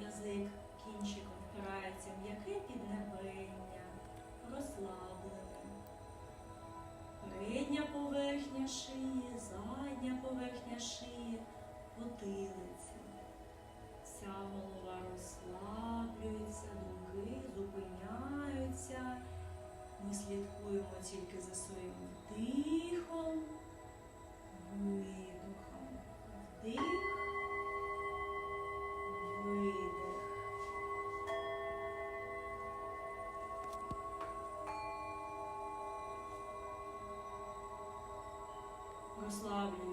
язик кінчиком впирається в м'яке піднебення, розслаблене. Передня поверхня шиї, задня поверхня шиї, потилиця. Вся голова розслаблюється, думки зупиняються. Ми слідкуємо тільки за собою. славу